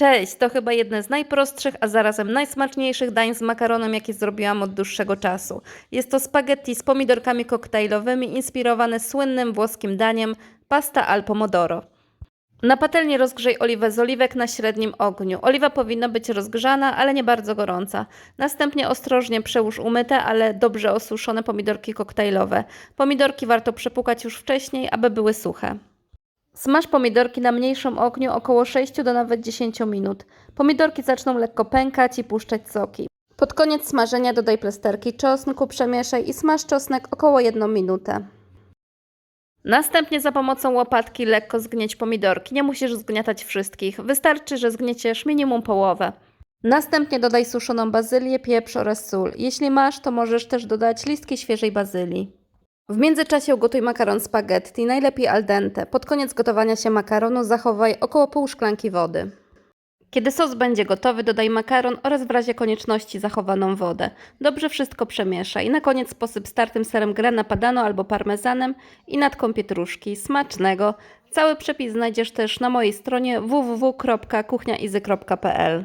Cześć, to chyba jedne z najprostszych, a zarazem najsmaczniejszych dań z makaronem, jakie zrobiłam od dłuższego czasu. Jest to spaghetti z pomidorkami koktajlowymi, inspirowane słynnym włoskim daniem pasta al pomodoro. Na patelni rozgrzej oliwę z oliwek na średnim ogniu. Oliwa powinna być rozgrzana, ale nie bardzo gorąca. Następnie ostrożnie przełóż umyte, ale dobrze osuszone pomidorki koktajlowe. Pomidorki warto przepłukać już wcześniej, aby były suche. Smaż pomidorki na mniejszym ogniu około 6 do nawet 10 minut. Pomidorki zaczną lekko pękać i puszczać soki. Pod koniec smażenia dodaj plasterki czosnku, przemieszaj i smaż czosnek około 1 minutę. Następnie za pomocą łopatki lekko zgnieć pomidorki. Nie musisz zgniatać wszystkich. Wystarczy, że zgnieciesz minimum połowę. Następnie dodaj suszoną bazylię, pieprz oraz sól. Jeśli masz, to możesz też dodać listki świeżej bazylii. W międzyczasie ugotuj makaron spaghetti, najlepiej al dente. Pod koniec gotowania się makaronu zachowaj około pół szklanki wody. Kiedy sos będzie gotowy, dodaj makaron oraz w razie konieczności zachowaną wodę. Dobrze wszystko przemieszaj. Na koniec posyp startym serem grana padano albo parmezanem i natką pietruszki. Smacznego! Cały przepis znajdziesz też na mojej stronie www.kuchniaizy.pl